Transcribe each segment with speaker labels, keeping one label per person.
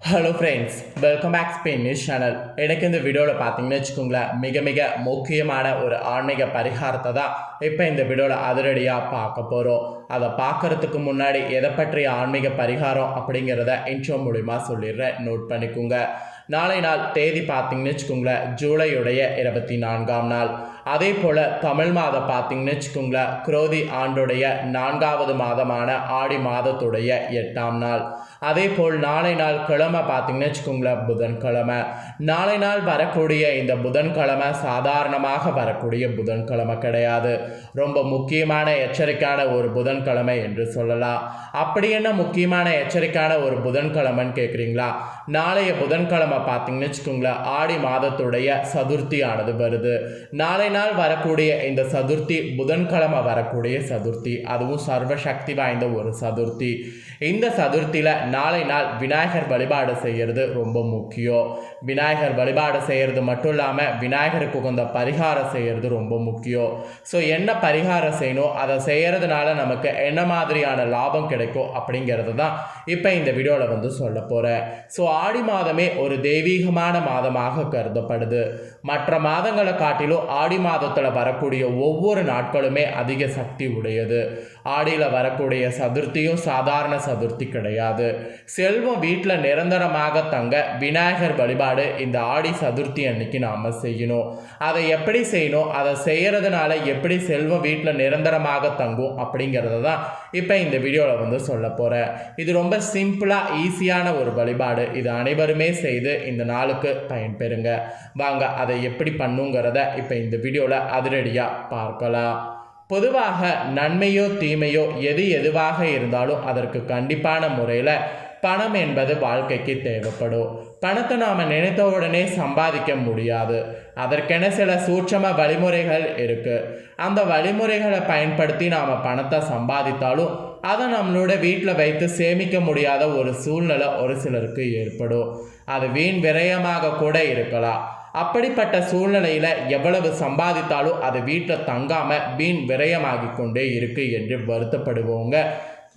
Speaker 1: Hello friends welcome back Spain news channel எனக்கு இந்த வீடியோவில் பார்த்தீங்கன்னு வச்சுக்கோங்களேன் மிக மிக முக்கியமான ஒரு ஆன்மீக பரிகாரத்தை தான் இப்போ இந்த வீடியோவில் அதிரடியாக பார்க்க போகிறோம் அதை பார்க்கறதுக்கு முன்னாடி எதை பற்றிய ஆன்மீக பரிகாரம் அப்படிங்கிறத இன்ட்ரோ மூலிமா சொல்லிடுறேன். நோட் பண்ணிக்கோங்க. நாளை நாள் தேதி பார்த்தீங்கன்னு வச்சுக்கோங்களேன் ஜூலையுடைய இருபத்தி நான்காம் நாள். அதே போல் தமிழ் மாதம் பார்த்தீங்கன்னு வச்சுக்கோங்களேன் குரோதி ஆண்டுடைய நான்காவது மாதமான ஆடி மாதத்துடைய எட்டாம் நாள். அதே போல் நாளை நாள் கிழமை பார்த்தீங்கன்னு வச்சுக்கோங்களேன் புதன்கிழமை. நாளை நாள் வரக்கூடிய இந்த புதன்கிழமை சாதாரணமாக வரக்கூடிய புதன்கிழமை கிடையாது. ரொம்ப முக்கியமான எச்சரிக்கையான ஒரு புதன்கிழமை என்று சொல்லலாம். அப்படி என்ன முக்கியமான எச்சரிக்கையான ஒரு புதன்கிழமைன்னு கேட்குறீங்களா நாளைய புதன்கிழமை பார்த்தீங்கன்னு வச்சுக்கோங்களேன் ஆடி மாதத்துடைய சதுர்த்தியானது வருது. நாளை நாள் வரக்கூடிய இந்த சதுர்த்தி புதன்கிழமை வரக்கூடிய சதுர்த்தி அதுவும் சர்வசக்தி வாய்ந்த ஒரு சதுர்த்தி. இந்த சதுர்த்தியில் நாளை நாள் விநாயகர் வழிபாடு செய்கிறது ரொம்ப முக்கியம். விநாயகர் வழிபாடு செய்கிறது மட்டும் இல்லாமல் விநாயகருக்கு உகந்த பரிகாரம் செய்கிறது ரொம்ப முக்கியம். ஸோ என்ன பரிகாரம் செய்யணும்? அதை செய்கிறதுனால நமக்கு என்ன மாதிரியான லாபம் கிடைக்கும் அப்படிங்கிறது தான் இப்போ இந்த வீடியோவில் வந்து சொல்ல போகிறேன் ஸோ ஆடி மாதமே ஒரு தெய்வீகமான மாதமாக கருதப்படுது. மற்ற மாதங்களை காட்டிலும் ஆடி மாதத்தில் வரக்கூடிய ஒவ்வொரு நாட்களுமே அதிக சக்தி உடையது. ஆடியில் வரக்கூடிய சதுர்த்தியும் சாதாரண சதுர்த்தி கிடையாது. செல்வம் வீட்டில் நிரந்தரமாக தங்க விநாயகர் வழிபாடு இந்த ஆடி சதுர்த்தி அன்னைக்கு நாம் செய்யணும். அதை எப்படி செய்யணும்? அதை செய்கிறதுனால எப்படி செல்வம் வீட்டில் நிரந்தரமாக தங்கும் அப்படிங்கிறத தான் இப்போ இந்த வீடியோவில் வந்து சொல்ல போகிறேன் இது ரொம்ப சிம்பிளாக ஈஸியான ஒரு வழிபாடு. இது அனைவருமே செய்து இந்த நாளுக்கு பயன்பெறுங்க. வாங்க அதை எப்படி பண்ணுங்கிறத இப்போ இந்த வீடியோவில் அதிரடியாக பார்க்கலாம். பொதுவாக நன்மையோ தீமையோ எது எதுவாக இருந்தாலும் அதற்கு கண்டிப்பான முறையில் பணம் என்பது வாழ்க்கைக்கு தேவைப்படும். பணத்தை நாம் நினைத்த உடனே சம்பாதிக்க முடியாது. அதற்கென சில சூட்சம வழிமுறைகள் இருக்குது அந்த வழிமுறைகளை பயன்படுத்தி நாம் பணத்தை சம்பாதித்தாலும் அதை நம்மளோட வீட்டில் வைத்து சேமிக்க முடியாத ஒரு சூழ்நிலை ஒரு சிலருக்கு ஏற்படும். அது வீண் விரயமாக கூட இருக்கலாம். அப்படிப்பட்ட சூழ்நிலையில் எவ்வளவு சம்பாதித்தாலும் அது வீட்டில் தங்காமல் வீண் விரயமாகி கொண்டே இருக்குது என்று வருத்தப்படுவோங்க.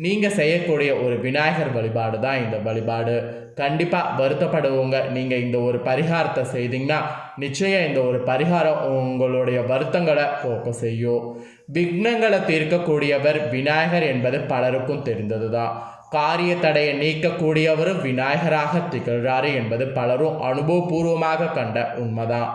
Speaker 1: நீங்கள் செய்யக்கூடிய ஒரு விநாயகர் வழிபாடு தான் இந்த வழிபாடு. கண்டிப்பாக வருத்தப்படுவோங்க. நீங்கள் இந்த ஒரு பரிகாரத்தை செய்தீங்கன்னா நிச்சயம் இந்த ஒரு பரிகாரம் உங்களுடைய வருத்தங்களை போக்க செய்யும். விக்னங்களை தீர்க்கக்கூடியவர் விநாயகர் என்பது பலருக்கும் தெரிந்தது தான் காரிய தடையை நீக்கக்கூடியவரும் விநாயகராக திகழ்கிறாரு என்பது பலரும் அனுபவபூர்வமாக கண்ட உண்மைதான்.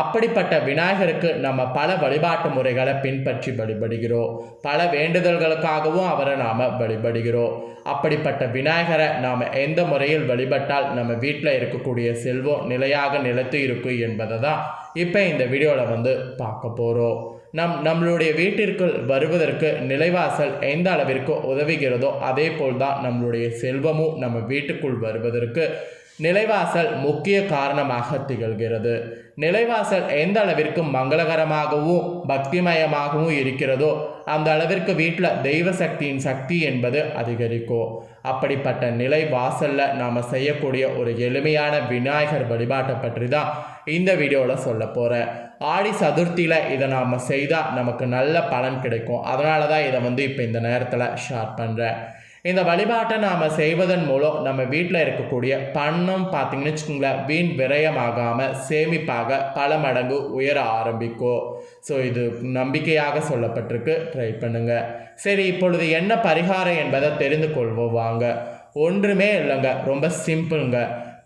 Speaker 1: அப்படிப்பட்ட விநாயகருக்கு நம்ம பல வழிபாட்டு முறைகளை பின்பற்றி வழிபடுகிறோம். பல வேண்டுதல்களுக்காகவும் அவரை நாம் வழிபடுகிறோம். அப்படிப்பட்ட விநாயகரை நாம் எந்த முறையில் வழிபட்டால் நம்ம வீட்டில் இருக்கக்கூடிய செல்வம் நிலையாக நிலைத்து இருக்கும் என்பதை தான் இப்போ இந்த வீடியோவில் வந்து பார்க்க போகிறோம். நம் நம்மளுடைய வீட்டிற்குள் வருவதற்கு நிலைவாசல் எந்த அளவிற்கு உதவுகிறதோ அதே போல் தான் நம்மளுடைய செல்வமும் நம்ம வீட்டுக்குள் வருவதற்கு நிலைவாசல் முக்கிய காரணமாக திகழ்கிறது. நிலைவாசல் எந்த அளவிற்கு மங்களகரமாகவும் பக்திமயமாகவும் இருக்கிறதோ அந்த அளவிற்கு வீட்டில் தெய்வ சக்தியின் சக்தி என்பது அதிகரிக்கும். அப்படிப்பட்ட நிலை வாசலில் நாம் செய்யக்கூடிய ஒரு எளிமையான விநாயகர் வழிபாட்டை பற்றி தான் இந்த வீடியோவில் சொல்ல போகிறேன் ஆடி சதுர்த்தியில் இதை நாம் செய்தால் நமக்கு நல்ல பலன் கிடைக்கும். அதனால தான் இதை வந்து இப்போ இந்த நேரத்தில் ஷேர் பண்ணுறேன் இந்த வழிபாட்டை நாம் செய்வதன் மூலம் நம்ம வீட்டில் இருக்கக்கூடிய பணம் பார்த்தீங்கன்னு வச்சுக்கோங்களேன் வீண் விரயமாகாமல் சேமிப்பாக பல மடங்கு உயர ஆரம்பிக்கும். ஸோ இது நம்பிக்கையாக சொல்லப்பட்டிருக்கு. ட்ரை பண்ணுங்கள் சரி இப்பொழுது என்ன பரிகாரம் என்பதை தெரிந்து கொள்வோம் வாங்க. ஒன்றுமே இல்லைங்க. ரொம்ப சிம்பிளுங்க.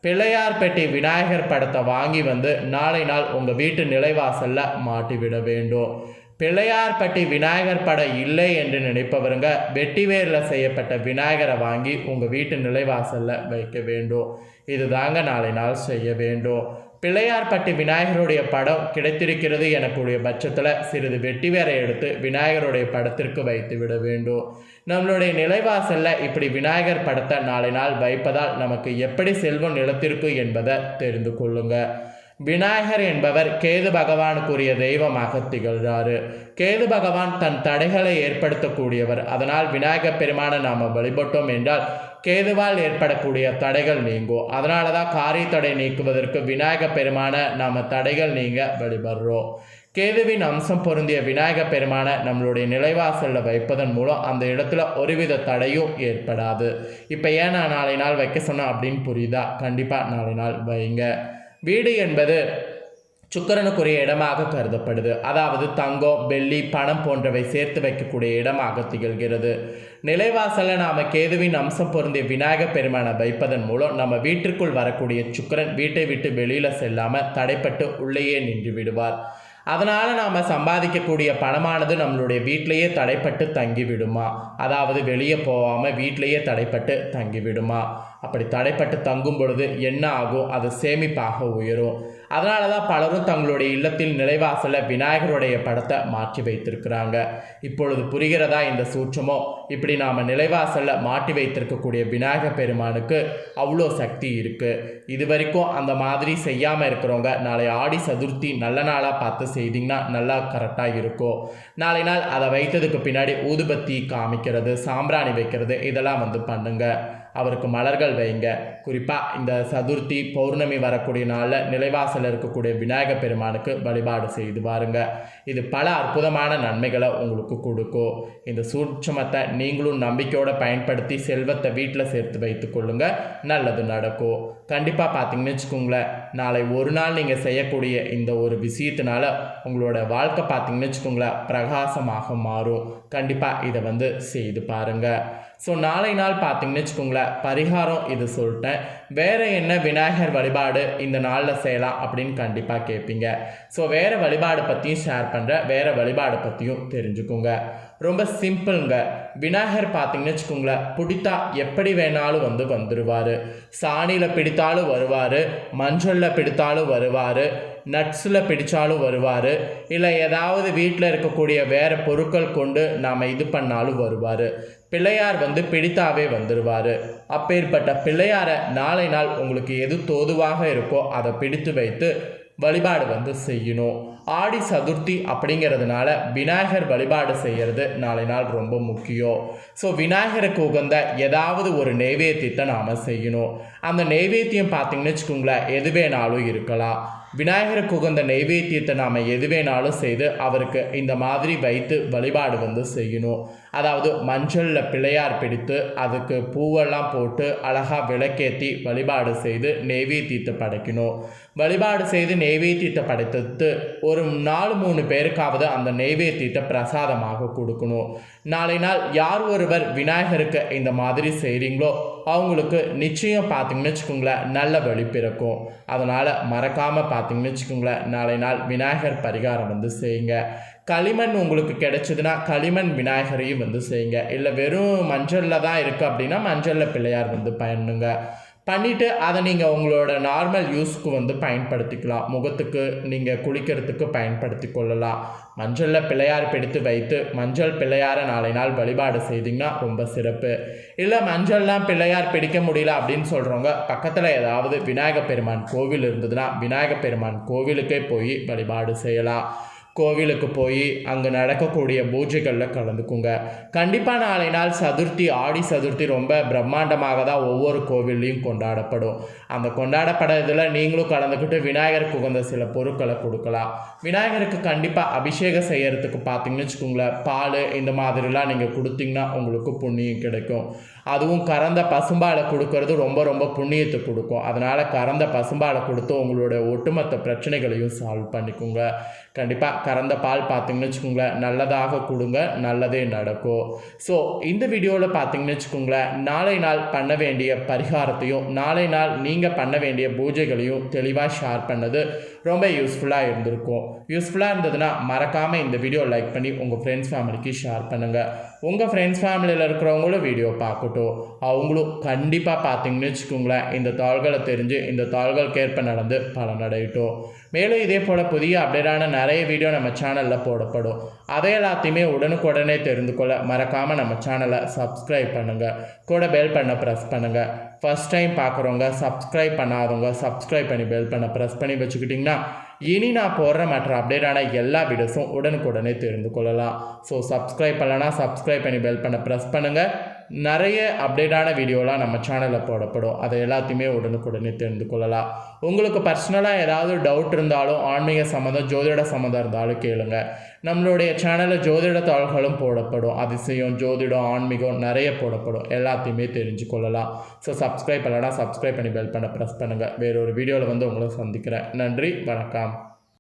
Speaker 1: பிள்ளையார் பெட்டி விநாயகர் படத்தை வாங்கி வந்து நாளை நாள் உங்கள் வீட்டு நிலைவாசலில் மாட்டிவிட வேண்டும். பிள்ளையார்பட்டி விநாயகர் படம் இல்லை என்று நினைப்பவருங்க வெட்டிவேரில் செய்யப்பட்ட விநாயகரை வாங்கி உங்கள் வீட்டு நிலைவாசலில் வைக்க வேண்டும். இது தாங்க நாளை நாள் செய்ய வேண்டும். பிள்ளையார்பட்டி விநாயகருடைய படம் கிடைத்திருக்கிறது எனக்குடைய பட்சத்தில் சிறிது வெட்டிவேரை எடுத்து விநாயகருடைய படத்திற்கு வைத்து விட வேண்டும். நம்மளுடைய நிலைவாசலில் இப்படி விநாயகர் படத்தை நாளை நாள் வைப்பதால் நமக்கு எப்படி செல்வம் நிலத்திற்கு என்பதை தெரிந்து கொள்ளுங்கள் விநாயகர் என்பவர் கேது பகவானுக்குரிய தெய்வமாக திகழ்கிறாரு கேது பகவான் தன் தடைகளை ஏற்படுத்தக்கூடியவர். அதனால் விநாயகர் பெருமானை நாம் வழிபட்டோம் என்றால் கேதுவால் ஏற்படக்கூடிய தடைகள் நீங்கும். அதனால தான் காரிய தடை நீக்குவதற்கு விநாயகர் பெருமானை நாம் தடைகள் நீங்க வழிபடுறோம். கேதுவின் அம்சம் பொருந்திய விநாயகர் பெருமானை நம்மளுடைய நிலைவாசலில் வைப்பதன் மூலம் அந்த இடத்துல ஒருவித தடையும் ஏற்படாது. இப்போ ஏன் நான் நாளை நாள் வைக்க சொன்னேன் அப்படின்னு புரியுதா? கண்டிப்பாக நாளை நாள் வைங்க. வீடு என்பது சுக்கரனுக்குரிய இடமாக கருதப்படுது. அதாவது தங்கம் வெள்ளி பணம் போன்றவை சேர்த்து வைக்கக்கூடிய இடமாக திகழ்கிறது. நிலைவாசலில் நாம் கேதுவின் அம்சம் பொருந்திய விநாயகர் பெருமானை வைப்பதன் மூலம் நம்ம வீட்டிற்குள் வரக்கூடிய சுக்கரன் வீட்டை விட்டு வெளியில் செல்லாமல் தடைப்பட்டு உள்ளேயே நின்று விடுவார். அதனால் நாம் சம்பாதிக்கக்கூடிய பணமானது நம்மளுடைய வீட்டிலையே தடைப்பட்டு தங்கி விடுமா அதாவது வெளியே போகாமல் வீட்டிலேயே தடைப்பட்டு தங்கி விடுமா அப்படி தடைப்பட்டு தங்கும் பொழுது என்ன ஆகும்? அது சேமிப்பாக உயரும். அதனால தான் பலரும் தங்களுடைய இல்லத்தில் நிலைவாசலில் விநாயகருடைய படத்தை மாற்றி வைத்திருக்கிறாங்க. இப்பொழுது புரிகிறதா இந்த சூற்றமோ இப்படி நாம் நிலைவாசலில் மாட்டி வைத்திருக்கக்கூடிய விநாயகர் பெருமானுக்கு அவ்வளோ சக்தி இருக்குது இது வரைக்கும் அந்த மாதிரி செய்யாமல் இருக்கிறவங்க நாளை ஆடி சதுர்த்தி நல்ல நாளாக பார்த்து செய்திங்கன்னா நல்லா கரெக்டாக இருக்கும். நாளை நாள் அதை வைத்ததுக்கு பின்னாடி ஊதுபத்தி காமிக்கிறது சாம்பிராணி வைக்கிறது இதெல்லாம் வந்து பண்ணுங்கள் அவருக்கு மலர்கள் வைங்க. குறிப்பாக இந்த சதுர்த்தி பௌர்ணமி வரக்கூடிய நாளில் நிலைவாசலில் இருக்கக்கூடிய விநாயகர் பெருமானுக்கு வழிபாடு செய்து பாருங்க இது பல அற்புதமான நன்மைகளை உங்களுக்கு கொடுக்கும். இந்த சூட்சமத்தை நீங்களும் நம்பிக்கையோடு பயன்படுத்தி செல்வத்தை வீட்டில் சேர்த்து வைத்து நல்லது நடக்கும். கண்டிப்பாக பார்த்தீங்கன்னு வச்சுக்கோங்களேன் நாளை ஒரு நாள் நீங்கள் செய்யக்கூடிய இந்த ஒரு விஷயத்தினால உங்களோட வாழ்க்கை பார்த்தீங்கன்னு வச்சுக்கோங்களேன் பிரகாசமாக மாறும். கண்டிப்பாக இதை வந்து செய்து பாருங்கள் ஸோ நாளை நாள் பார்த்தீங்கன்னு வச்சுக்கோங்களேன் பரிகாரம் இது சொல்லிட்டேன். வேறு என்ன விநாயகர் வழிபாடு இந்த நாளில் செய்யலாம் அப்படின்னு கண்டிப்பாக கேட்பீங்க ஸோ வேறு வழிபாடு பற்றியும் ஷேர் பண்ணுறேன் வேறு வழிபாடு பற்றியும் தெரிஞ்சுக்கோங்க. ரொம்ப சிம்பிளுங்க விநாயகர் பார்த்தீங்கன்னு வச்சுக்கோங்களேன் பிடித்தா எப்படி வேணாலும் வந்து வந்துடுவார் சாணியில் பிடித்தாலும் வருவார். மஞ்சளில் பிடித்தாலும் வருவார். நட்ஸில் பிடிச்சாலும் வருவார். இல்லை ஏதாவது வீட்டில் இருக்கக்கூடிய வேறு பொருட்கள் கொண்டு நாம் இது பண்ணாலும் வருவார். பிள்ளையார் வந்து பிடித்தாவே வந்துடுவார் அப்பேற்பட்ட பிள்ளையாரை நாளை நாள் உங்களுக்கு எது தோதுவாக இருக்கோ அதை பிடித்து வைத்து வழிபாடு வந்து செய்யணும். ஆடி சதுர்த்தி அப்படிங்கிறதுனால விநாயகர் வழிபாடு செய்கிறது நாளை நாள் ரொம்ப முக்கியம். ஸோ விநாயகருக்கு உகந்த ஏதாவது ஒரு நெய்வேத்தியத்தை நாம் செய்யணும். அந்த நெய்வேத்தியம் பார்த்தீங்கன்னு வச்சுக்கோங்களேன் எது வேணாலும் இருக்கலாம். விநாயகருக்கு உகந்த நெய்வேத்தியத்தை நாம் எது வேணாலும் செய்து அவருக்கு இந்த மாதிரி வைத்து வழிபாடு வந்து செய்யணும். அதாவது மஞ்சளில் பிள்ளையார் பிடித்து அதுக்கு பூவெல்லாம் போட்டு அழகாக விளக்கேற்றி வழிபாடு செய்து நெய்வேத்தியத்தை படைக்கணும். வழிபாடு செய்து நெய்வேத்தியத்தை படைத்து ஒரு நாலு மூணு பேருக்காவது அந்த நெய்வேத்தியத்தை பிரசாதமாக கொடுக்கணும். நாளை நாள் யார் ஒருவர் விநாயகருக்கு இந்த மாதிரி செய்கிறீங்களோ அவங்களுக்கு நிச்சயம் பார்த்தீங்கன்னு வச்சுக்கோங்களேன் நல்ல வழி பிறக்கும். அதனால் மறக்காமல் பார்த்தீங்கன்னு வச்சுக்கோங்களேன் நாளை நாள் விநாயகர் பரிகாரம் வந்து செய்யுங்க. களிமண் உங்களுக்கு கிடைச்சதுன்னா களிமண் விநாயகரையும் வந்து செய்யுங்க. இல்லை வெறும் மஞ்சளில் தான் இருக்குது அப்படின்னா மஞ்சளில் பிள்ளையார் வந்து பயனுங்க பண்ணிவிட்டு அதை நீங்கள் உங்களோட நார்மல் யூஸ்க்கு வந்து பயன்படுத்திக்கலாம். முகத்துக்கு நீங்கள் குளிக்கிறதுக்கு பயன்படுத்தி கொள்ளலாம். மஞ்சளில் பிள்ளையார் பிடித்து வைத்து மஞ்சள் பிள்ளையாரை நாளை நாள் வழிபாடு செய்திங்கன்னா ரொம்ப சிறப்பு. இல்லை மஞ்சள்லாம் பிள்ளையார் பிடிக்க முடியல அப்படின்னு சொல்கிறவங்க பக்கத்தில் ஏதாவது விநாயகப் பெருமான் கோவில் இருந்ததுன்னா விநாயகப் பெருமான் கோவிலுக்கே போய் வழிபாடு செய்யலாம். கோவிலுக்கு போய் அங்கே நடக்கக்கூடிய பூஜைகளில் கலந்துக்குங்க. கண்டிப்பாக நாளை நாள் சதுர்த்தி ஆடி சதுர்த்தி ரொம்ப பிரம்மாண்டமாக தான் ஒவ்வொரு கோவில்லையும் கொண்டாடப்படும். அந்த கொண்டாடப்படுறதுல நீங்களும் கலந்துக்கிட்டு விநாயகருக்கு உகந்த சில பொருட்களை கொடுக்கலாம். விநாயகருக்கு கண்டிப்பாக அபிஷேகம் செய்கிறதுக்கு பார்த்தீங்கன்னு வச்சுக்கோங்களேன் பால் இந்த மாதிரிலாம் நீங்கள் கொடுத்தீங்கன்னா உங்களுக்கு புண்ணியம் கிடைக்கும். அதுவும் கறந்த பசும்பாலை கொடுக்கறது ரொம்ப ரொம்ப புண்ணியத்தை கொடுக்கும். அதனால் கறந்த பசும்பாலை கொடுத்து உங்களோட ஒட்டுமொத்த பிரச்சனைகளையும் சால்வ் பண்ணிக்கோங்க. கண்டிப்பாக கறந்த பால் பார்த்தீங்கன்னு வச்சுக்கோங்களேன் நல்லதாக கொடுங்க நல்லதே நடக்கும். ஸோ இந்த வீடியோவில் பார்த்தீங்கன்னு வச்சுக்கோங்களேன் நாளை நாள் பண்ண வேண்டிய பரிகாரத்தையும் நாளை நாள் நீங்கள் பண்ண வேண்டிய பூஜைகளையும் தெளிவாக ஷேர் பண்ணது ரொம்ப யூஸ்ஃபுல்லாக இருந்திருக்கும். யூஸ்ஃபுல்லாக இருந்ததுன்னா மறக்காமல் இந்த வீடியோ லைக் பண்ணி உங்கள் ஃப்ரெண்ட்ஸ் ஃபேமிலிக்கு ஷேர் பண்ணுங்கள் உங்கள் ஃப்ரெண்ட்ஸ் ஃபேமிலியில் இருக்கிறவங்களும் வீடியோ பார்க்கட்டும். அவங்களும் கண்டிப்பாக பார்த்தீங்கன்னு வச்சுக்கோங்களேன் இந்த தாள்களை தெரிஞ்சு இந்த தாள்களுக்கு ஏற்ப நடந்து பலனடையட்டும். மேலும் இதே போல் புதிய அப்டேட்டான நிறைய வீடியோ நம்ம சேனலில் போடப்படும். அதை எல்லாத்தையுமே உடனுக்குடனே தெரிந்து கொள்ள மறக்காமல் நம்ம சேனலை சப்ஸ்கிரைப் பண்ணுங்கள் கூட பெல் பண்ண ப்ரெஸ் பண்ணுங்கள் ஃபஸ்ட் டைம் பார்க்குறவங்க சப்ஸ்கிரைப் பண்ணாதவங்க சப்ஸ்கிரைப் பண்ணி பெல் பண்ண ப்ரெஸ் பண்ணி வச்சுக்கிட்டிங்கன்னா இனி நான் போடுற மற்ற அப்டேட்டான எல்லா வீடியோஸும் உடனுக்குடனே தெரிந்து கொள்ளலாம். ஸோ சப்ஸ்கிரைப் பண்ணலன்னா சப்ஸ்கிரைப் பண்ணி பெல் பண்ண ப்ரெஸ் பண்ணுங்கள் நிறைய அப்டேட்டான வீடியோலாம் நம்ம சேனலில் போடப்படும். அதை எல்லாத்தையுமே உடனுக்குடனே தெரிந்து கொள்ளலாம். உங்களுக்கு பர்சனலாக ஏதாவது டவுட் இருந்தாலும் ஆன்மீக சம்மந்தம் ஜோதிட சம்மந்தம் இருந்தாலும் கேளுங்க. நம்மளுடைய சேனலில் ஜோதிட தாள்களும் போடப்படும். அதிசயம் ஜோதிடம் ஆன்மீகம் நிறைய போடப்படும். எல்லாத்தையுமே தெரிஞ்சு கொள்ளலாம். ஸோ சப்ஸ்கிரைப் பண்ணலாம் சப்ஸ்கிரைப் பண்ணி பெல் பண்ண ப்ரெஸ் பண்ணுங்கள் வேறொரு வீடியோவில் வந்து உங்களை சந்திக்கிறேன். நன்றி வணக்கம்.